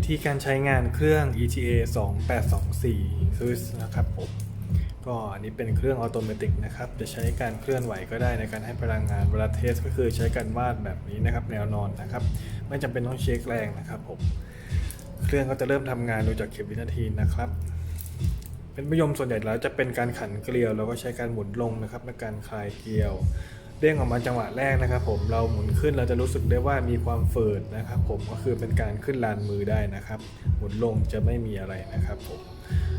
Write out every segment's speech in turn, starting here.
วิธีการใช้งานเครื่อง ETA 2824 Swiss นะครับผมก็อันนี้เป็นเครื่องออโตเมติกนะครับ จะใช้การเคลื่อนไหวก็ได้ในการให้พลังงานเวลาเทสก็คือใช้การวาดแบบนี้นะครับ แนวนอนนะครับ ไม่จำเป็นต้องเช็คแรงนะครับผมเครื่องก็จะเริ่มทำงานโดยจากเข็มวินาทีนะครับ เป็นประโยมส่วนใหญ่แล้วจะเป็นการขันเกลียว แล้วก็ใช้การหมุนลงนะครับในการคลายเกลียว เด้งออกมาจังหวะแรกนะครับ ผมเราหมุนขึ้นเราจะรู้สึกได้ว่ามีความเฟิดนะครับ ผมก็คือเป็นการขึ้นลานมือได้นะครับ หมุนลงจะไม่มีอะไรนะครับผม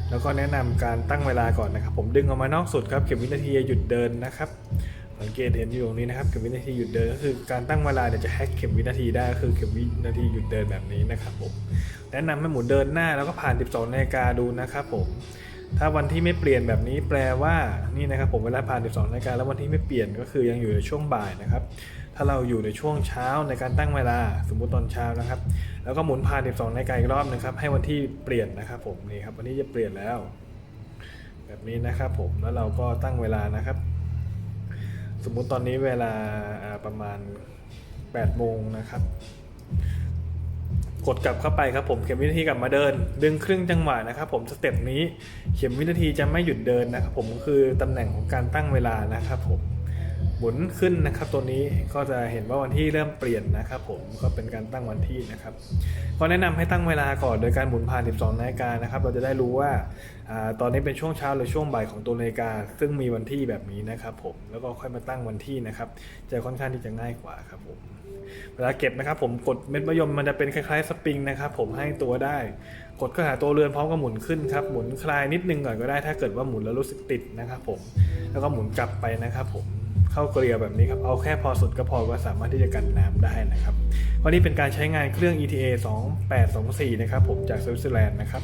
แล้วก็แนะนำการตั้งเวลาก่อนนะครับ ผมดึงออกมานอกสุดครับเข็มวินาทีหยุดเดินนะครับสังเกตเห็นอยู่ตรงนี้นะครับเข็มวินาทีหยุดเดินก็คือการตั้งเวลาเนี่ยจะแฮกเข็มวินาทีได้ก็คือเข็มวินาทีหยุดเดินแบบนี้นะครับผมแนะนำให้หมุนเดินหน้าแล้วก็ผ่าน 12นาฬิกาดูนะครับผม ถ้าวันที่ไม่เปลี่ยนแบบนี้แปลว่านี่นะครับผมเวลาผ่าน 12นาฬิกาแล้ววันที่ไม่เปลี่ยนก็คือยังอยู่ในช่วงบ่ายนะครับ ถ้าเราอยู่ในช่วงเช้าในการตั้งเวลาสมมุติตอนเช้านะครับ แล้วก็หมุนผ่าน 12นาฬิกาอีกรอบนะครับ ให้วันที่เปลี่ยนนะครับผมนี่ครับวันนี้จะเปลี่ยนแล้ว แบบนี้นะครับผมแล้วเราก็ตั้งเวลานะครับ สมมุติตอนนี้เวลาอ่าประมาณ8โมงนะครับ กดกลับเข้าไปครับผมเข็มวินาทีกลับมาเดิน ดึงครึ่งจังหวะนะครับผมสเต็ปนี้เข็มวินาทีจะไม่หยุดเดินนะครับผมคือตำแหน่งของการตั้งเวลานะครับผม หมุนขึ้นนะครับ ตัวนี้ก็จะเห็นว่าวันที่เริ่มเปลี่ยนนะครับผมก็เป็นการตั้งวันที่นะครับก็แนะนำให้ตั้งเวลาก่อนโดยการหมุนผ่าน 12 นาฬิกานะครับ เราจะได้รู้ว่าอตอนนี้เป็นช่วงเช้าหรือช่วงบ่ายของตัวนาฬิกา ซึ่งมีวันที่แบบนี้นะครับ ผมแล้วก็ค่อยมาตั้งวันที่นะครับจะค่อนข้างที่จะง่ายกว่าครับผมเวลาเก็บนะครับ ผมกดเม็ดมะยมมันจะเป็นคล้ายๆสปริงนะครับผมให้ตัวได้ กดก็หาตัวเรือนพร้อมกับหมุนขึ้นครับหมุนคลายนิดนึงก่อนก็ได้ถ้าเกิดว่าหมุนแล้วรู้สึกติดนะครับ ผมแล้วก็หมุนกลับไปนะครับผม เข้าเกลียวแบบนี้ครับ เอาแค่พอสุดก็พอก็สามารถที่จะกันน้ำได้นะครับวันนี้เป็นการใช้งานเครื่อง ETA 2824 นะครับผมจากสวิตเซอร์แลนด์นะครับ